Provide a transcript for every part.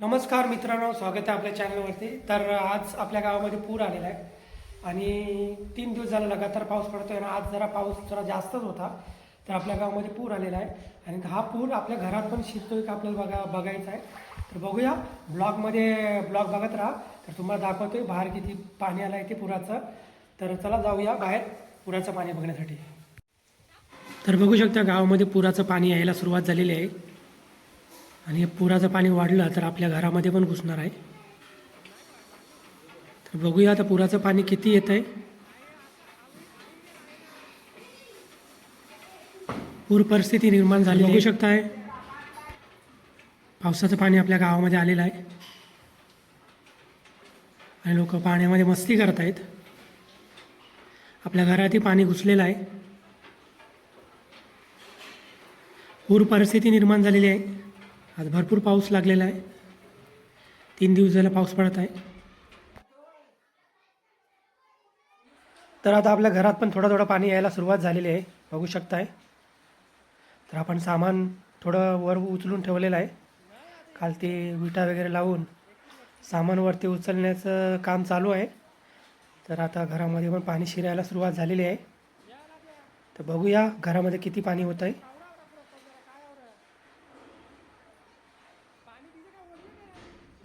नमस्कार मित्रांनो स्वागत आहे आपल्या चॅनलवरती. तर आज आपल्या गावामध्ये पूर आलेला आहे आणि तीन दिवस झाला लगातार पाऊस पडतोय आणि आज जरा पाऊस जरा जास्तच होता तर आपल्या गावामध्ये पूर आलेला आहे. आणि हा पूर आपल्या घरात पण शिरतोय का आपल्याला बघा बघायचा आहे. तर बघूया ब्लॉगमध्ये ब्लॉग बघत राहा. तर तुम्हाला दाखवतोय बाहेर किती पाणी आलं आहे ते पुराचं. तर चला जाऊया बाहेर पुराचं पाणी बघण्यासाठी. तर बघू शकता गावामध्ये पुराचं पाणी यायला सुरुवात झालेली आहे. आणि पुराचं पाणी वाढलं तर आपल्या घरामध्ये पण घुसणार आहे. तर बघूया आता पुराचं पाणी किती येत आहे पूर परिस्थिती निर्माण झाली बघू शकताय. पावसाचं पाणी आपल्या गावामध्ये आलेलं आहे. आणि लोक पाण्यामध्ये मस्ती करत आहेत आपल्या घरातही पाणी घुसलेलं आहे. पूर परिस्थिती निर्माण झालेली आहे. आज भरपूर पाऊस लागलेला आहे. तीन दिवस झाला पाऊस पडत आहे. तर आता आपल्या घरात पण थोडं थोडं पाणी यायला सुरुवात झालेली आहे. बघू शकताय. तर आपण सामान थोडं वर उचलून ठेवलेलं आहे. काल ते विटा वगैरे लावून सामानवरती उचलण्याचं काम चालू आहे. तर आता घरामध्ये पण पाणी शिरायला सुरुवात झालेली आहे. तर बघूया घरामध्ये किती पाणी होत आहे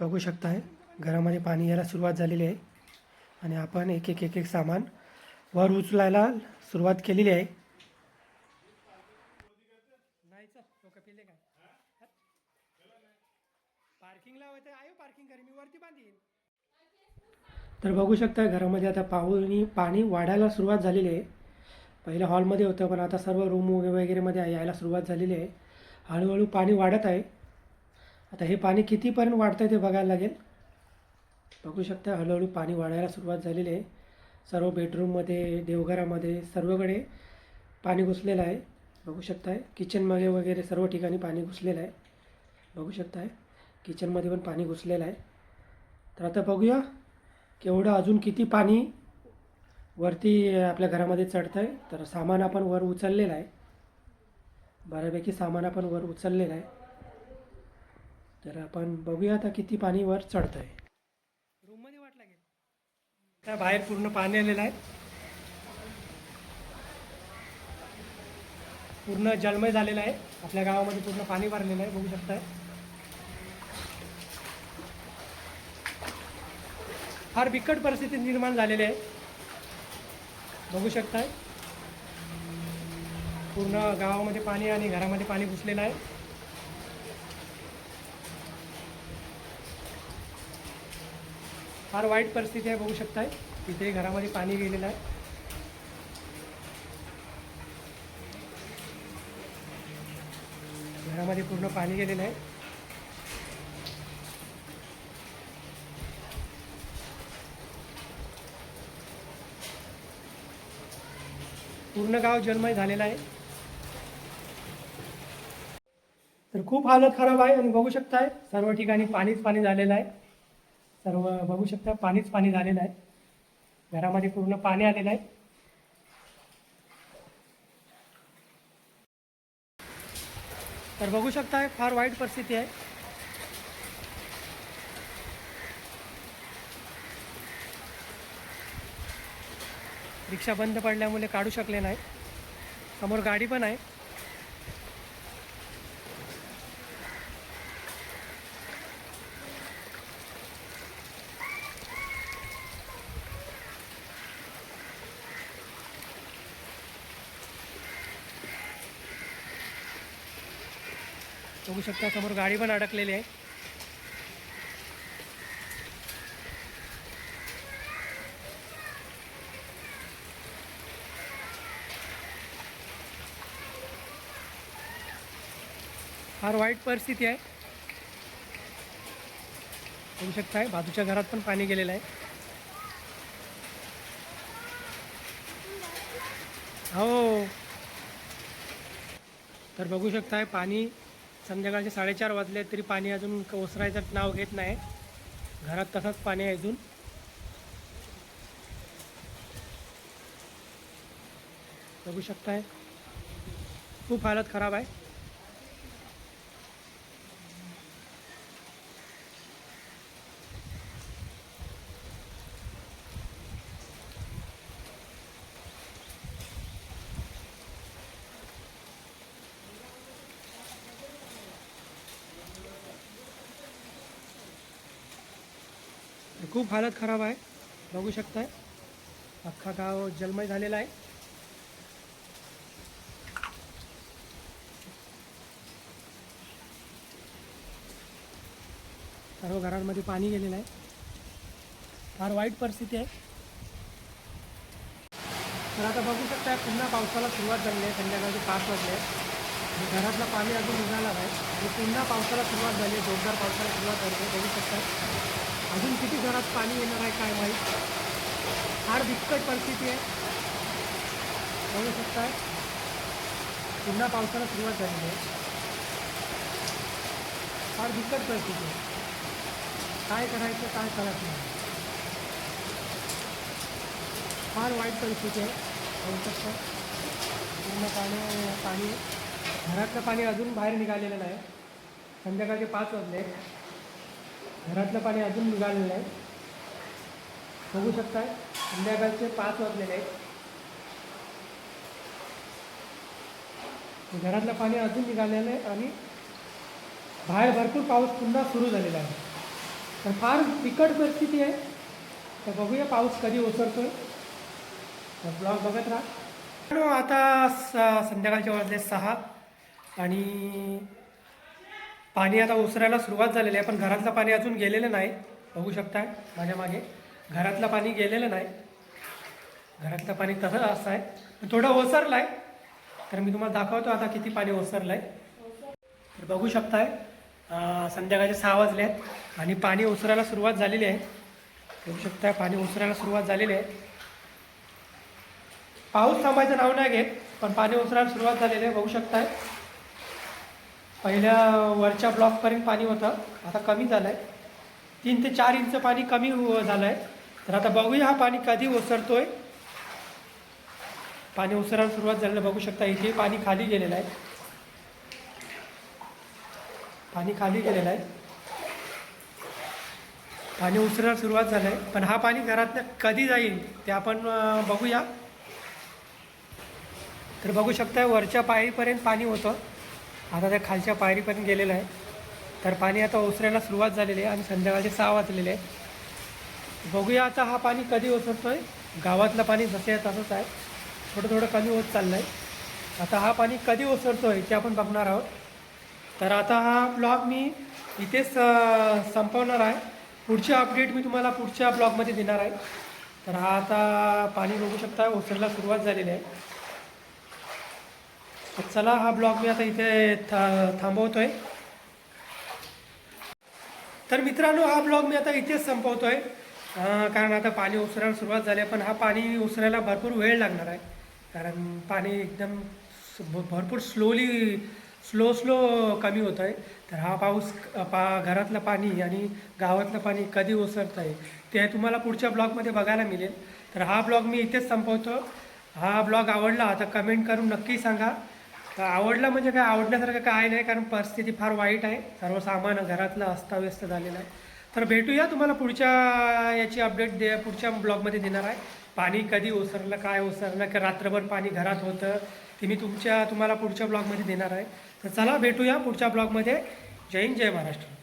बघू शकताय. घरामध्ये पाणी यायला सुरुवात झालेली आहे. आणि आपण एक एक एक एक सामान वर उचलायला सुरुवात केलेली आहे. तर बघू शकता घरामध्ये आता पाऊनी पाणी वाढायला सुरुवात झालेली आहे. पहिल्या हॉलमध्ये होतं पण आता सर्व रूम वगैरेमध्ये यायला सुरुवात झालेली आहे. हळूहळू पाणी वाढत आहे. आता हे पाणी कितीपर्यंत वाढतं आहे ते बघायला लागेल. बघू शकता हळूहळू पाणी वाढायला सुरुवात झालेली आहे. सर्व बेडरूममध्ये देवघरामध्ये सर्वकडे पाणी घुसलेलं आहे. बघू शकताय किचनमध्ये वगैरे सर्व ठिकाणी पाणी घुसलेलं आहे. बघू शकताय किचनमध्ये पण पाणी घुसलेलं आहे. तर आता बघूया केवढं अजून किती पाणी वरती आपल्या घरामध्ये चढतं आहे तर सामान आपण वर उचललेलं आहे. बऱ्यापैकी सामान आपण वर उचललेलं आहे. तर आपण बघूया आता किती पाणी वर चढतं आहे रूममध्ये वाट लागेल. त्या बाहेर पूर्ण पाणी आलेलं आहे. पूर्ण जलमय झालेलं आहे. आपल्या गावामध्ये पूर्ण पाणी भरलेलं आहे बघू शकताय. फार बिकट परिस्थिती निर्माण झालेली आहे. बघू शकताय. पूर्ण गावामध्ये पाणी आणि घरामध्ये पाणी घुसलेलं आहे. फार वाईट परिस्थिती आहे बघू शकताय. तिथे घरामध्ये पाणी गेलेलं आहे. घरामध्ये पूर्ण पाणी गेलेलं आहे. पूर्ण गाव जन्मय झालेलं आहे. तर खूप हालत खराब आहे आणि बघू शकताय सर्व ठिकाणी पाणीच पाणी झालेलं आहे. सर्व बघू शकता. पाणीच पाणी झालेलं आहे. घरामध्ये पूर्ण पाणी आलेलं आहे. तर बघू शकता फार वाईट परिस्थिती आहे. रिक्षा बंद पडल्यामुळे काढू शकले नाही. समोर गाडी पण आहे. बघू शकता समोर गाडी पण अडकलेली आहे. फार वाईट परिस्थिती आहे. बघू शकताय बाजूच्या घरात पण पाणी गेलेलं आहे. हो. तर बघू शकताय पाणी संध्याकाळचे साडेचार वाजले तरी पाणी अजून ओसरायचं नाव घेत नाही. घरात तसंच पाणी आहे अजून. बघू शकताय. खूप हालत खराब आहे. खूप हालत खराब आहे. बघू शकताय. अख्खा गाव जलमय झालेला आहे. सर्व घरांमध्ये पाणी गेलेलं आहे. फार वाईट परिस्थिती आहे. तर आता बघू शकता पुन्हा पावसाला सुरुवात झाली आहे. संध्याकाळचे पाच वाजले आहेत. घरातलं पाणी अजून निघालं नाही. पुन्हा पावसाला सुरुवात झाली आहे. जोरदार पावसाला सुरुवात झाली आहे. बघू शकता अजून किती घरात पाणी येणार आहे काय माहीत? फार बिकट परिस्थिती आहे. बघू शकताय पुन्हा पावसाला सुरुवात झालेली आहे. फार बिकट परिस्थिती आहे. काय करायचं काय करायचं नाही. फार वाईट परिस्थिती आहे. बघू शकता. पूर्ण पाणी पाणी घरातलं पाणी अजून बाहेर निघालेलं नाही. संध्याकाळचे पाच वाजले. घरातलं पाणी अजून निघालेलं आहे. बघू शकता संध्याकाळचे पाच वाजलेले आहेत. घरातलं पाणी अजून निघालेलं आहे आणि बाहेर भरपूर पाऊस पुन्हा सुरू झालेला आहे. तर फार बिकट परिस्थिती आहे. तर बघूया पाऊस कधी ओसरतो तर ब्लॉग बघत राहा. आता स संध्याकाळचे वाजले सहा आणि पाणी आता ओसरायला सुरुवात झालेली आहे पण घरातलं पाणी अजून गेलेलं नाही. बघू शकताय माझ्या मागे. घरातलं पाणी गेलेलं नाही. घरातलं पाणी तसं असं आहे. थोडं ओसरलं आहे तर मी तुम्हाला दाखवतो आता किती पाणी ओसरलं आहे तर बघू शकताय संध्याकाळचे सहा वाजले आहेत आणि पाणी ओसरायला सुरुवात झालेली आहे. बघू शकताय पाणी ओसरायला सुरुवात झालेली आहे. पाऊस थांबायचं नाव नाही घेत पण पाणी ओसरायला सुरुवात झालेली आहे. बघू शकताय. पहिल्या वरच्या ब्लॉकपर्यंत पाणी होतं. आता कमी झालं आहे तीन ते चार इंच पाणी कमी हो-, झालं आहे तर आता बघूया हा पाणी कधी ओसरतोय. पाणी ओसरायला सुरुवात झालेलं बघू शकता इथे पाणी खाली गेलेलं आहे. पाणी खाली गेलेलं आहे. पाणी उसरायला सुरुवात झालं आहे पण हा पाणी घरातनं कधी जाईल ते आपण बघूया. तर बघू शकता वरच्या पायरीपर्यंत पाणी होतं. आता त्या खालच्या पायरी पण गेलेलं आहे. तर पाणी आता ओसरायला सुरुवात झालेली आहे आणि संध्याकाळचे सहा वाजलेले आहे बघूया आता हा पाणी कधी ओसरतो आहे गावातलं पाणी जसं आहे तसंच आहे. थोडं थोडं कमी होत चाललं आहे आता हा पाणी कधी ओसरतो आहे ते आपण बघणार आहोत. तर आता हा ब्लॉग मी इथेच संपवणार आहे. पुढचे अपडेट मी तुम्हाला पुढच्या ब्लॉगमध्ये देणार आहे. तर हा आता पाणी बघू शकता ओसरायला सुरुवात झालेली आहे. चला हा ब्लॉग मी आता इथे था थांबवतोय. तर मित्रांनो हा ब्लॉग मी आता इथेच संपवतोय. आहे कारण आता पाणी उसरायला सुरुवात झाली आहे पण हा पाणी उसरायला भरपूर वेळ लागणार आहे. कारण पाणी एकदम भ- भरपूर स्लोली स्लो स्लो कमी होत आहे. तर हा पाऊस पा घरातलं पाणी आणि गावातलं पाणी कधी ओसरत आहे ते तुम्हाला पुढच्या ब्लॉगमध्ये बघायला मिळेल. तर हा ब्लॉग मी इथेच संपवतो. हा ब्लॉग आवडला आता कमेंट करून नक्की सांगा. तर आवडला म्हणजे काय आवडण्यासारखं काय नाही कारण परिस्थिती फार वाईट आहे. सर्व सामान घरातलं अस्ताव्यस्त झालेलं आहे. तर भेटूया तुम्हाला पुढच्या याची अपडेट दे पुढच्या ब्लॉगमध्ये देणार आहे. पाणी कधी ओसरलं काय ओसरलं की रात्रभर पाणी घरात होतं ते मी तुमच्या तुम्हाला पुढच्या ब्लॉगमध्ये देणार आहे. तर चला भेटूया पुढच्या ब्लॉगमध्ये जय हिंद जय महाराष्ट्र.